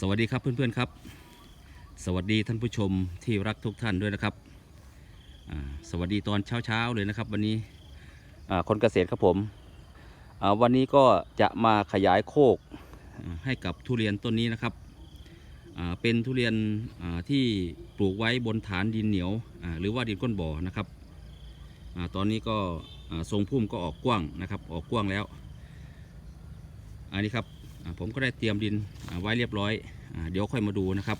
สวัสดีครับเพื่อนๆครับ สวัสดีท่านผู้ชมที่รักทุกท่านด้วยนะครับสวัสดีตอนเช้าๆเลยนะครับ วันนี้คนเกษตรครับผมวันนี้ก็จะมาขยายโคกให้กับทุเรียนต้นนี้นะครับเป็นทุเรียนที่ปลูกไว้บนฐานดินเหนียวหรือว่าดินก้นบ่อนะครับอตอนนี้ก็ทรงพุ่มก็ออกกว้างนะครับ ออกกว้างแล้ว อันนี้ครับ ผมก็ได้เตรียมดินไว้เรียบร้อยอเดี๋ยวค่อยมาดูนะครับ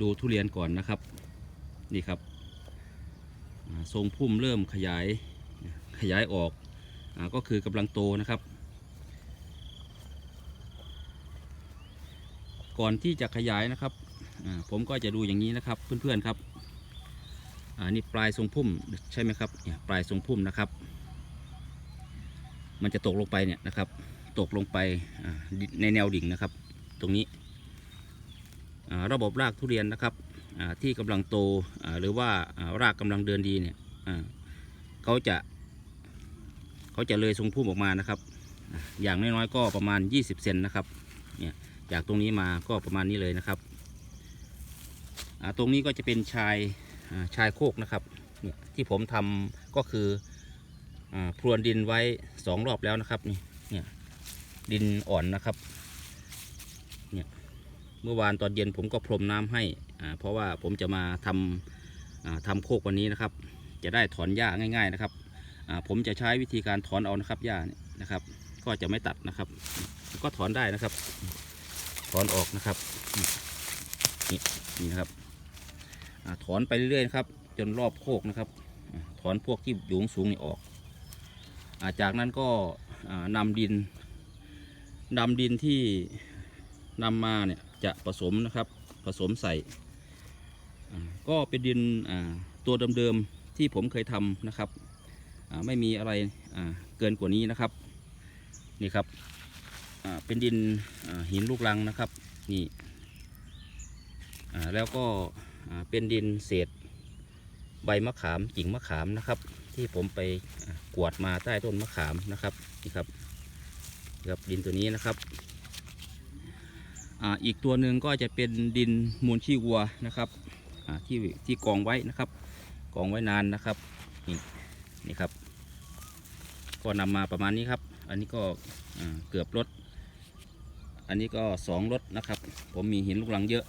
ดูทุเรียนก่อนนะครับ นี่ครับทรงพุ่มเริ่มขยายขยายออกอก็คือกำลังโตนะครับ ก่อนที่จะขยายนะครับ ผมก็จะดูอย่างนี้นะครับเพื่อนๆครับอ่านี่ปลายทรงพุ่มใช่ไหมครับเนี่ยปลายทรงพุ่มนะครับ มันจะตกลงไปเนี่ยนะครับ ตกลงไปในแนวดิ่งนะครับ ตรงนี้ ระบบรากทุเรียนนะครับที่กำลังโตหรือว่ารากกำลังเดินดีเนี่ยเขาจะเขาจะเลยทรงพุ่มออกมานะครับ อย่างน้อยๆก็ประมาณ 20 เซนนะครับเนี่ยจากตรงนี้มาก็ประมาณนี้เลยนะครับตรงนี้ก็จะเป็นชายชายโคกนะครับเนี่ยที่ผมทำก็คือ พรวนดินไว้สองรอบแล้วนะครับนี่เนี่ยดินอ่อนนะครับเนี่ยเมื่อวานตอนเย็นผมก็พรมน้ำให้เพราะว่าผมจะมาทำอ่าทำโคกวันนี้นะครับ จะได้ถอนหญ้าง่าย ๆนะครับผมจะใช้วิธีการถอนเอานะครับหญ้าเนี่ยนะครับ ก็จะไม่ตัดนะครับ ก็ถอนได้นะครับ ถอนออกนะครับนี่นี่นะครับอถอนไปเรื่อยๆนะครับ จนรอบโคกนะครับ ถอนพวกที่อยู่สูงนี่ออก จากนั้นก็อ่านำดินนำดินที่นำมาเนี่ยจะผสมนะครับผสมใส่ก็เป็นดินตัวเดิมๆที่ผมเคยทำนะครับไม่มีอะไรเกินกว่านี้นะครับนี่ครับเป็นดินหินลูกรังนะครับนี่แล้วก็เป็นดินเศษใบมะขามกิ่งมะขามนะครับ ที่ผมไปกวดมาใต้ต้นมะขามนะครับนี่ครับนี่ครับดินตัวนี้นะครับออีกตัวหนึ่งก็จะเป็นดินมูลขี้วัวนะครับที่ที่กองไว้นะครับกองไว้นานนะครับนี่นี่ครับ ก็นำมาประมาณนี้ครับ อันนี้ก็เกือบรถ อันนี้ก็สองรถนะครับ ผมมีหินลูกหลังเยอะ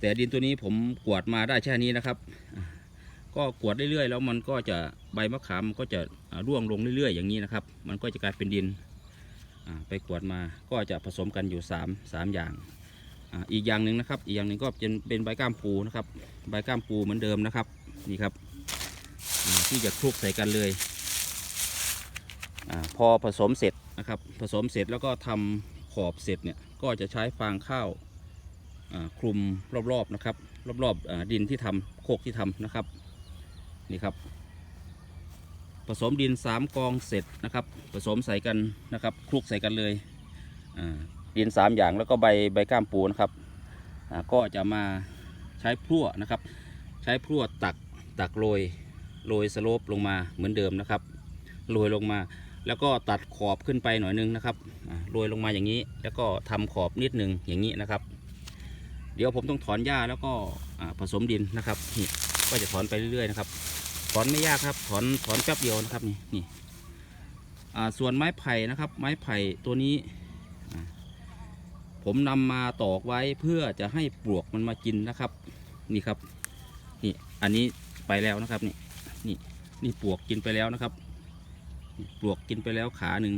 แต่ดินตัวนี้ผมกวาดมาได้แค่นี้นะครับ ก็กวดเรื่อยๆ แล้วมันก็จะใบมะขามมันก็จะร่วงลงเรื่อยๆ อย่างนี้นะครับ มันก็จะกลายเป็นดินไปกวดมาก็จะผสมกันอยู่ 3 3 อย่างอ่าอีกอย่างหนึ่งนะครับ อีกอย่างหนึ่งก็เป็นเป็นใบก้ามปูนะครับ ใบก้ามปูเหมือนเดิมนะครับนี่ครับที่จะคลุกใส่กันเลยอพอผสมเสร็จนะครับ ผสมเสร็จแล้วก็ทำขอบเสร็จเนี่ยก็จะใช้ฟางข้าวคลุมรอบๆนะครับ รอบๆอ่าดินที่ทำโคกที่ทำนะครับ นี่ครับ ผสมดิน 3 กองเสร็จนะครับ ผสมใส่กันนะครับคลุกใส่กันเลยดิน 3 อย่างแล้วก็ใบใบก้ามปูนะครับก็จะมาใช้พลั่วนะครับ ใช้พลั่วตักตักโรยโรยสโลปลงมาเหมือนเดิมนะครับโรยลงมา แล้วก็ตัดขอบขึ้นไปหน่อยนึงนะครับโรยลงมาอย่างนี้ แล้วก็ทำขอบนิดนึงอย่างนี้นะครับ เดี๋ยวผมต้องถอนหญ้าแล้วก็ผสมดินนะครับนี่ก็จะถอนไปเรื่อยๆนะครับ ถอนไม่ยากครับ ถอนถอนแป๊บเดียวนะครับนี่นี่ส่วนไม้ไผ่นะครับ ไม้ไผ่ตัวนี้ ผมนำมาตอกไว้เพื่อจะให้ปลวกมันมากินนะครับ นี่ครับนี่อันนี้ไปแล้วนะครับนี่นี่นี่ปลวกกินไปแล้วนะครับปลวกกินไปแล้วขาหนึ่ง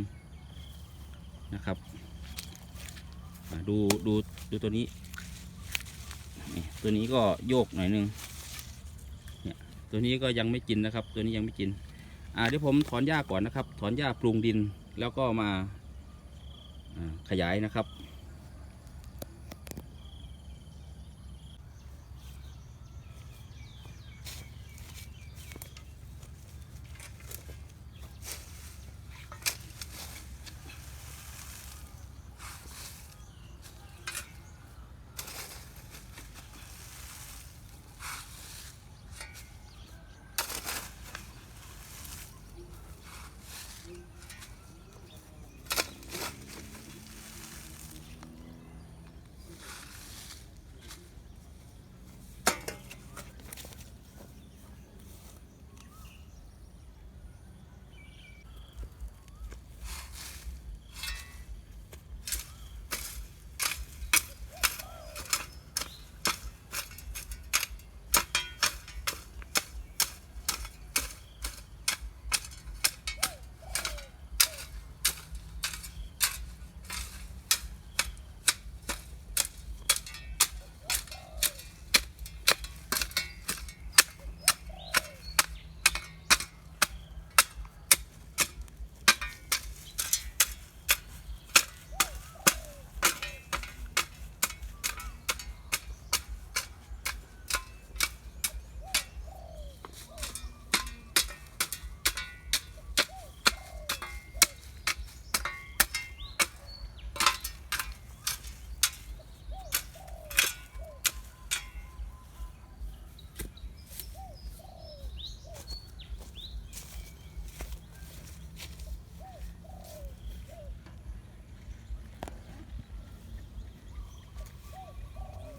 นะครับดูดูดูตัวนี้ ตัวนี้ก็โยกหน่อยนึง ตัวนี้ก็ยังไม่กินนะครับ ตัวนี้ยังไม่กิน อ่าเดี๋ยวผมถอนหญ้าก่อนนะครับ ถอนหญ้าปรุงดินแล้วก็มาอ่าขยายนะครับ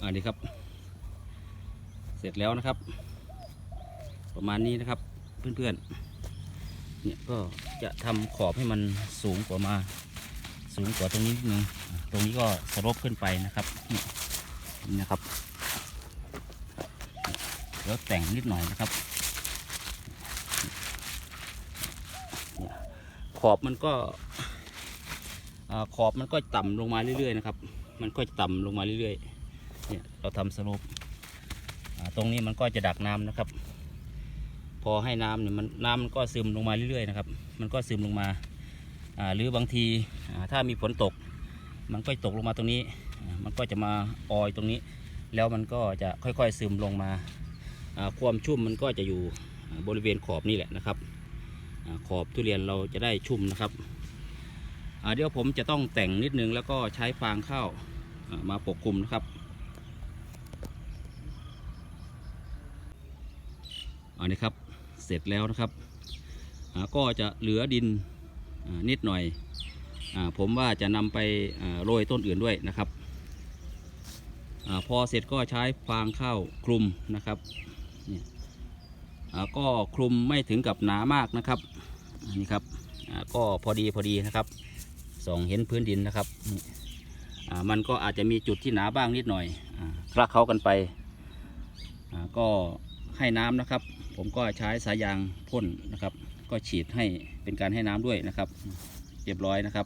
อันนี้ครับ เสร็จแล้วนะครับ ประมาณนี้นะครับเพื่อนๆเนี่ยก็จะทำขอบให้มันสูงกว่ามาสูงกว่าตรงนี้นิดนึงตรงนี้ก็สลบขึ้นไปนะครับนี่นะครับแล้วแต่งนิดหน่อยนะครับ ขอบมันก็อขอบมันก็ต่ำลงมาเรื่อยๆนะครับ มันก็จะต่ำลงมาเรื่อยๆ เนี่ยเราทำสลบอ่าตรงนี้มันก็จะดักน้ำนะครับ พอให้น้ำเนี่ยมันน้ำมันก็ซึมลงมาเรื่อยๆนะครับ มันก็ซึมลงมาหรือบางทีถ้ามีฝนตก มันก็จะตกลงมาตรงนี้ มันก็จะมาออยตรงนี้ แล้วมันก็จะค่อยๆซึมลงมาความชุ่มมันก็จะอยู่บริเวณขอบนี่แหละนะครับขอบทุเรียนเราจะได้ชุ่มนะครับเดี๋ยวผมจะต้องแต่งนิดนึงแล้วก็ใช้ฟางข้าวอ่ามาปกคลุมนะครับ อันนี้ครับเสร็จแล้วนะครับก็จะเหลือดินนิดหน่อยอผมว่าจะนำไปโรยต้นอื่นด้วยนะครับอพอเสร็จก็ใช้ฟางข้าวคลุมนะครับเนี่ยก็คลุมไม่ถึงกับหนามากนะครับนนี้ครับก็พอดีพอดีนะครับส่องเห็นพื้นดินนะครับมันก็อาจจะมีจุดที่หนาบ้างนิดหน่อยอคลักเขากันไปก็ ให้น้ำนะครับ ผมก็ใช้สายยางพ่นนะครับ ก็ฉีดให้เป็นการให้น้ำด้วยนะครับ เรียบร้อยนะครับ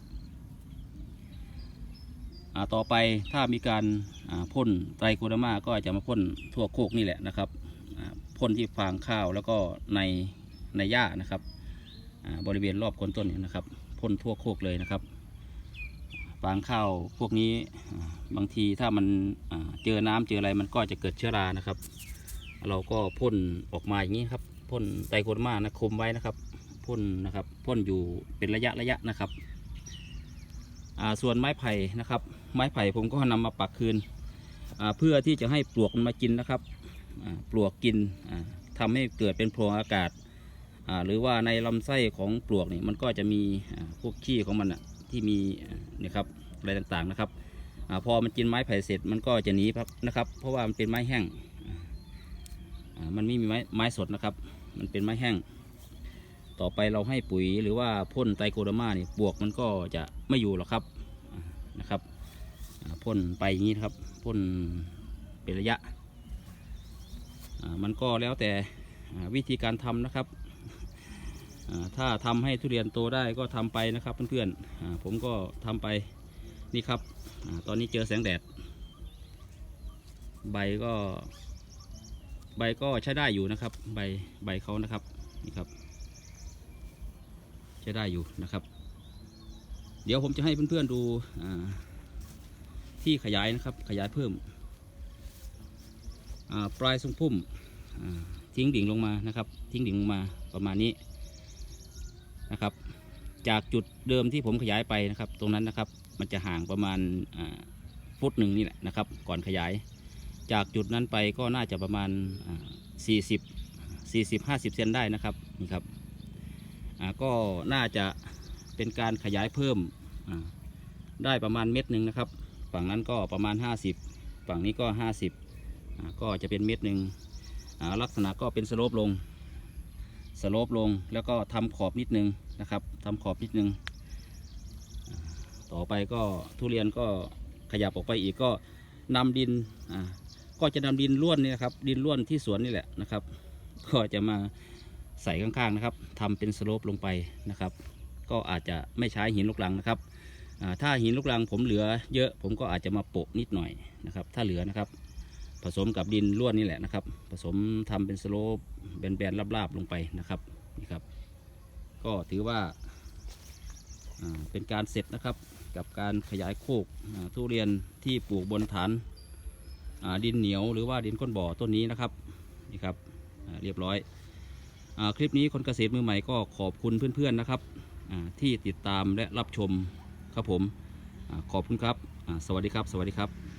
ต่อไปถ้ามีการพ่นไตรโคดอร์มาก็จะมาพ่นทั่วโคกนี่แหละนะครับพ่นที่ฟางข้าวแล้วก็ในในหญ้านะครับบริเวณรอบคนต้นนะครับพ่นทั่วโคกเลยนะครับฟางข้าวพวกนี้บางทีถ้ามันเจอน้ำเจออะไรมันก็จะเกิดเชื้อรานะครับ เราก็พ่นออกมาอย่างนี้ครับพ่นไตรโคเดมานะคมไว้นะครับพ่นนะครับพ่นอยู่เป็นระยะระยะนะครับอ่าส่วนไม้ไผ่นะครับ ไม้ไผ่ผมก็นำมาปักคืนอ่าเพื่อที่จะให้ปลวกมันมากินนะครับปลวกกินอ่าทำให้เกิดเป็นโพรงอากาศอ่าหรือว่าในลำไส้ของปลวกนี่มันก็จะมีพวกขี้ของมันอะที่มีเนี่ยครับอะไรต่างๆนะครับอาพอมันกินไม้ไผ่เสร็จมันก็จะหนีครับนะครับ เพราะว่ามันเป็นไม้แห้ง มันไม่มีไม้ไม้สดนะครับ มันเป็นไม้แห้ง ต่อไปเราให้ปุ๋ยหรือว่าพ่นไตรโคเดอร์มาเนี่ยปลวกมันก็จะไม่อยู่หรอกครับนะครับพ่นไปอย่างนี้นะครับพ่นเป็นระยะ มันก็แล้วแต่วิธีการทำนะครับ ถ้าทำให้ทุเรียนโตได้ก็ทำไปนะครับเพื่อนๆผมก็ทำไปนี่ครับตอนนี้เจอแสงแดด ใบก็ ใบก็ใช้ได้อยู่นะครับ ใบใบเขานะครับนี่ครับ ใช้ได้อยู่นะครับ เดี๋ยวผมจะให้เพื่อนๆดูที่ขยายนะครับ ขยายเพิ่มปลายทรงพุ่มทิ้งดิ่งลงมานะครับ ทิ้งดิ่งลงมาประมาณนี้นะครับ จากจุดเดิมที่ผมขยายไปนะครับ ตรงนั้นนะครับ มันจะห่างประมาณฟุตหนึ่งนี่แหละนะครับ ก่อนขยาย จากจุดนั้นไปก็น่าจะประมาณ 40 40 50 เซนได้นะครับนี่ครับก็น่าจะเป็นการขยายเพิ่มได้ประมาณเม็ดหนึ่งนะครับ ฝั่งนั้นก็ประมาณ 50 ฝั่งนี้ก็ 50 ก็จะเป็นเม็ดหนึ่งลักษณะก็เป็นสโลปลงสโลปลงแล้วก็ทำขอบนิดนึงนะครับทำขอบนิดนึงอ่าต่อไปก็ทุเรียนก็ขยับออกไปอีกก็นำดิน ก็จะนำดินล้วนนี่นะครับ ดินล้วนที่สวนนี่แหละนะครับ ก็จะมาใส่ข้างๆนะครับทำเป็นสโลปลงไปนะครับ ก็อาจจะไม่ใช้หินลูกรังนะครับถ้าหินลูกรังผมเหลือเยอะ ผมก็อาจจะมาโปะนิดหน่อยนะครับ ถ้าเหลือนะครับ ผสมกับดินล้วนนี่แหละนะครับ ผสมทำเป็นสโลปแบนๆราบๆลงไปนะครับนี่ครับ ก็ถือว่าเป็นการเสร็จนะครับกับการขยายโคกทุเรียนที่ปลูกบนฐาน ดินเหนียวหรือว่าดินก้นบ่อต้นนี้นะครับนี่ครับเรียบร้อยอคลิปนี้คนเกษตรมือใหม่ก็ขอบคุณเพื่อนๆนะครับที่ติดตามและรับชมครับผมอขอบคุณครับสวัสดีครับ สวัสดีครับ